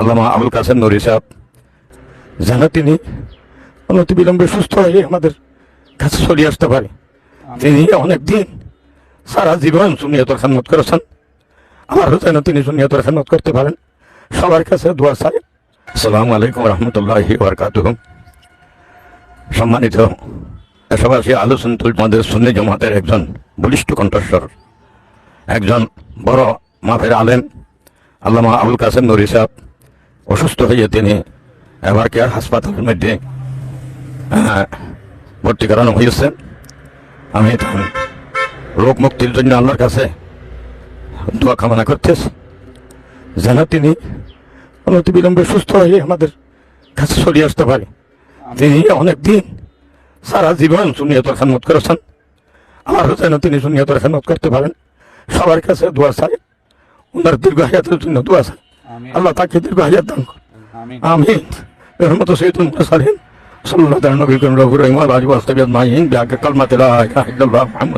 আল্লামা আবুল কাসেম নুরি সাহেব যেন তিনি অনতি বিলম্বে সুস্থ হয়ে আমাদের কাছে চলে আসতে পারে। তিনি অনেক দিন সারা জীবন সুনিয়তর খেদমত করেছেন। আবারও যেন তিনি সুনিয়তর খেদমত করতে পারেন। সবার কাছে দোয়া চাই। আসসালামু আলাইকুম রহমতুল্লাহি বরকাতুহ। সম্মানিত দেশবাসী আলোচন আমাদের সুন্নি জমাতের একজন বলিষ্ঠ কণ্ঠস্বর একজন বড় মাফের আলেম আল্লামা আবুল কাসেম নুরি সাহেব। অসুস্থ হয়ে তিনি এবার কেয়ার হাসপাতালের মধ্যে ভর্তি করানো হয়েছে। আমি রোগ মুক্তির জন্য আল্লাহর কাছে দোয়া কামনা করতেছি। যেন তিনি অনতি বিলম্বে সুস্থ হয়ে আমাদের কাছে চলে আসতে পারে। তিনি অনেক দিন সারা জীবন সুনিয়তর খেদমত করেছেন। আবারও যেন তিনি সুনিয়তর খেদমত করতে পারেন। সবার কাছে দোয়া চাই। ওনার দীর্ঘ হায়াতের জন্য দোয়া চাই। আল্লাহ তাকে দীর্ঘ হাজার দান করুন। আমিন। আমিন। রহমত সৈয়দুল মুরসালিন সাল্লাল্লাহু আলাইহি ওয়া সাল্লাম রহিম আল আজওয়াজ তাবিয়াত মাইন বিআকা কালমাতিলা ইলাহা ইল্লাল্লাহ মুহাম্মদ